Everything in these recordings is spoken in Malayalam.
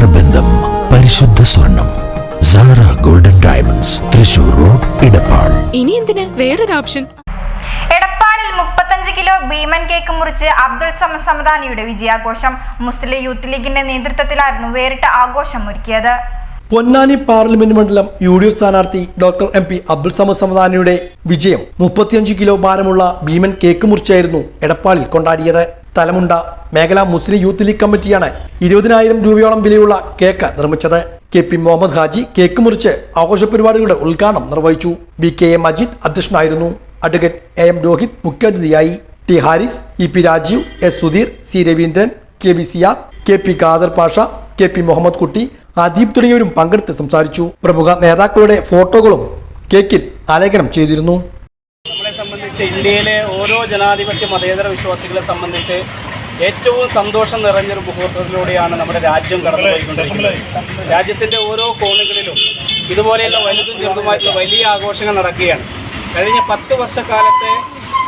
നേത്രബന്ധം പരിശുദ്ധ സ്വർണം. Sara golden diamonds Thrissur road Edappal. ഇനി എന്തിന്? വേറൊരു ഓപ്ഷൻ എടപ്പാളിൽ മുപ്പത്തഞ്ച് കിലോ ഭീമൻ കേക്ക് മുറിച്ച് അബ്ദുൾ സമദ് സമദാനിയുടെ വിജയാഘോഷം. മുസ്ലിം യൂത്ത് ലീഗിന്റെ നേതൃത്വത്തിലായിരുന്നു വേറിട്ട ആഘോഷം ഒരുക്കിയത്. പൊന്നാനി പാർലമെന്റ് മണ്ഡലം യു ഡി എഫ് സ്ഥാനാർത്ഥി doctor M P Abdul Samad സമദാനിയുടെ വിജയം. മുപ്പത്തിയഞ്ച് കിലോ ഭാരമുള്ള ഭീമൻ കേക്ക് മുറിച്ചായിരുന്നു എടപ്പാളിൽ കൊണ്ടാടിയത്. തലമുണ്ട മേഖലാ മുസ്ലിം യൂത്ത് ലീഗ് കമ്മിറ്റിയാണ് ഇരുപതിനായിരം രൂപയോളം വിലയുള്ള കേക്ക് നിർമ്മിച്ചത്. K P Muhammad Haji cake മുറിച്ച് ആഘോഷ പരിപാടികളുടെ ഉദ്ഘാടനം നിർവഹിച്ചു. ബി കെ എ മജീദ് അധ്യക്ഷനായിരുന്നു. അഡ്വക്കേറ്റ് എ എം രോഹിത് മുഖ്യാതിഥിയായി. T Haris E P Rajeev S Sudheer C Raveendran K V Siyar K P Khader Pasha K P Muhammad Kutty Adeeb തുടങ്ങിയവരും പങ്കെടുത്ത് സംസാരിച്ചു. പ്രമുഖ നേതാക്കളുടെ ഫോട്ടോകളും കേക്കിൽ ആലേഖനം ചെയ്തിരുന്നു. നമ്മളെ സംബന്ധിച്ച് ഇന്ത്യയിലെ ഓരോ ജനാധിപത്യ മതേതര വിശ്വാസികളെ സംബന്ധിച്ച് ഏറ്റവും സന്തോഷം നിറഞ്ഞൊരു മുഹൂർത്തത്തിലൂടെയാണ് നമ്മുടെ രാജ്യം കടന്നുപോയിക്കൊണ്ടിരിക്കുന്നത്. രാജ്യത്തിന്റെ ഓരോ കോണുകളിലും ഇതുപോലെയുള്ള വലുതും ചെറുതുമായിട്ടുള്ള വലിയ ആഘോഷങ്ങൾ നടക്കുകയാണ്. കഴിഞ്ഞ പത്ത് വർഷക്കാലത്തെ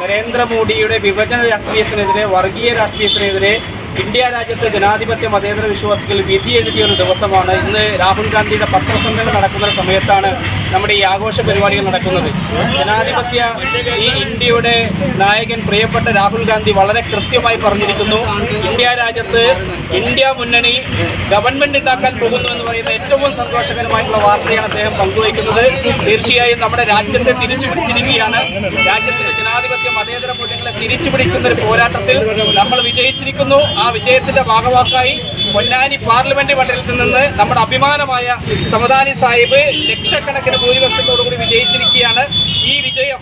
നരേന്ദ്രമോദിയുടെ വിഭജന രാഷ്ട്രീയത്തിനെതിരെ വർഗീയ രാഷ്ട്രീയത്തിനെതിരെ ഇന്ത്യ രാജ്യത്തെ ജനാധിപത്യ മതേതര വിശ്വാസികൾ വിധി എഴുതിയ ഒരു ദിവസമാണ് ഇന്ന് രാഹുൽ ഗാന്ധിയുടെ പത്രസമ്മേളനം നടക്കുന്ന സമയത്താണ് നമ്മുടെ ഈ ആഘോഷ പരിപാടികൾ നടക്കുന്നത്. ജനാധിപത്യ ഈ ഇന്ത്യയുടെ നായകൻ പ്രിയപ്പെട്ട രാഹുൽ ഗാന്ധി വളരെ കൃത്യമായി പറഞ്ഞിരിക്കുന്നു ഇന്ത്യ രാജ്യത്ത് ഇന്ത്യ മുന്നണി ഗവൺമെന്റ് ഉണ്ടാക്കാൻ പോകുന്നു എന്ന് പറയുന്ന ഏറ്റവും സന്തോഷകരമായിട്ടുള്ള വാർത്തയാണ് അദ്ദേഹം പങ്കുവയ്ക്കുന്നത്. തീർച്ചയായും നമ്മുടെ രാജ്യത്തെ തിരിച്ചു പിടിച്ചിരിക്കുകയാണ് രാജ്യത്തിന്റെ ജനാധിപത്യ മതേതര മൂല്യങ്ങളെ തിരിച്ചു പിടിക്കുന്ന ഒരു പോരാട്ടത്തിൽ നമ്മൾ വിജയിച്ചിരിക്കുന്നു. ആ വിജയത്തിന്റെ ഭാഗമാക്കായി പൊന്നാനി പാർലമെന്റ് മണ്ഡലത്തിൽ നിന്ന് നമ്മുടെ അഭിമാനമായ സമദാനി സാഹിബ് ലക്ഷക്കണക്കിന് ഭൂരിപക്ഷത്തോടുകൂടി വിജയിച്ചിരിക്കുകയാണ്. ഈ വിജയം